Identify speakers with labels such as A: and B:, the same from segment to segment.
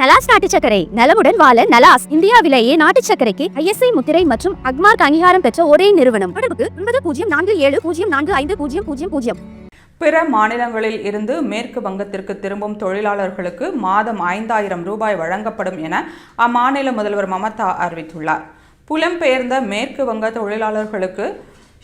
A: நலாஸ் நாட்டு சக்கரை நலமுடன் வாழ நலாஸ் இந்தியாவிலேயே நாட்டு சக்கரைக்கு ஐஎஸ்ஐ முத்திரை மற்றும் அக்மார்க் அங்கீகாரம் பெற்ற ஒரே நிறுவனம். தொடர்புக்கு ஒன்பது பூஜ்ஜியம் நான்கு ஏழு பூஜ்ஜியம் நான்கு ஐந்து பூஜ்ஜியம் பூஜ்ஜியம் பூஜ்ஜியம்.
B: பிற மாநிலங்களில் இருந்து மேற்கு வங்கத்திற்கு திரும்பும் தொழிலாளர்களுக்கு மாதம் ஐந்தாயிரம் ரூபாய் வழங்கப்படும் என அம்மாநில முதல்வர் மமதா அறிவித்துள்ளார். புலம்பெயர்ந்த மேற்கு வங்க தொழிலாளர்களுக்கு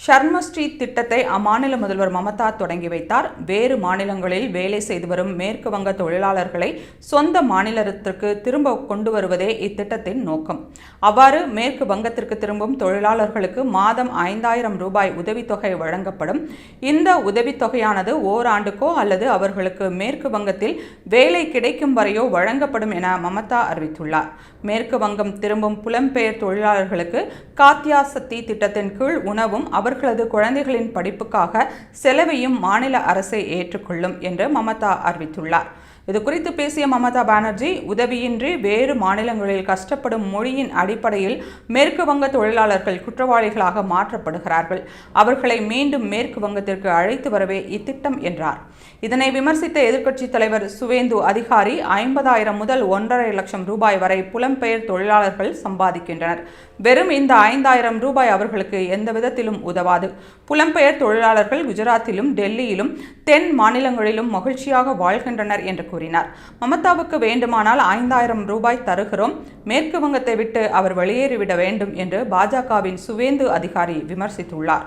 B: ஷர்மஸ்ரீ திட்டத்தை அம்மாநில முதல்வர் மமதா தொடங்கி வைத்தார். வேறு மாநிலங்களில் வேலை செய்து வரும் மேற்கு வங்க தொழிலாளர்களை சொந்த மாநிலத்திற்கு திரும்ப கொண்டு வருவதே இத்திட்டத்தின் நோக்கம். அவ்வாறு மேற்கு வங்கத்திற்கு திரும்பும் தொழிலாளர்களுக்கு மாதம் ஐந்தாயிரம் ரூபாய் உதவித்தொகை வழங்கப்படும். இந்த உதவித்தொகையானது ஓராண்டுக்கோ அல்லது அவர்களுக்கு மேற்கு வங்கத்தில் வேலை கிடைக்கும் வரையோ வழங்கப்படும் என மமதா அறிவித்துள்ளார். மேற்கு வங்கம் திரும்பும் புலம்பெயர் தொழிலாளர்களுக்கு காத்தியாசக்தி திட்டத்தின் கீழ் உணவும் அவர்களது குழந்தைகளின் படிப்புக்காக செலவையும் மாநில அரசை ஏற்றுக்கொள்ளும் என்று மமதா அறிவித்துள்ளார். இது குறித்து பேசிய மமதா பானர்ஜி உதவியின்றி வேறு மாநிலங்களில் கஷ்டப்படும் மொழியின் அடிப்படையில் மேற்கு வங்க தொழிலாளர்கள் குற்றவாளிகளாக மாற்றப்படுகிறார்கள். அவர்களை மீண்டும் மேற்கு வங்கத்திற்கு அழைத்து வரவே இத்திட்டம் என்றார். இதனை விமர்சித்த எதிர்க்கட்சித் தலைவர் சுவேந்து அதிகாரி ஐம்பதாயிரம் முதல் ஒன்றரை லட்சம் ரூபாய் வரை புலம்பெயர் தொழிலாளர்கள் சம்பாதிக்கின்றனர். வெறும் இந்த ஐந்தாயிரம் ரூபாய் அவர்களுக்கு எந்த விதத்திலும் உதவாது. புலம்பெயர் தொழிலாளர்கள் குஜராத்திலும் டெல்லியிலும் தென் மாநிலங்களிலும் மகிழ்ச்சியாக வாழ்கின்றனர் என்று கூறினார். மமதாவுக்கு வேண்டுமானால் ஐந்தாயிரம் ரூபாய் தருகிறோம். மேற்கு வங்கத்தை விட்டு அவர் வெளியேறிவிட வேண்டும் என்று பாஜகவின் சுவேந்து அதிகாரி விமர்சித்துள்ளார்.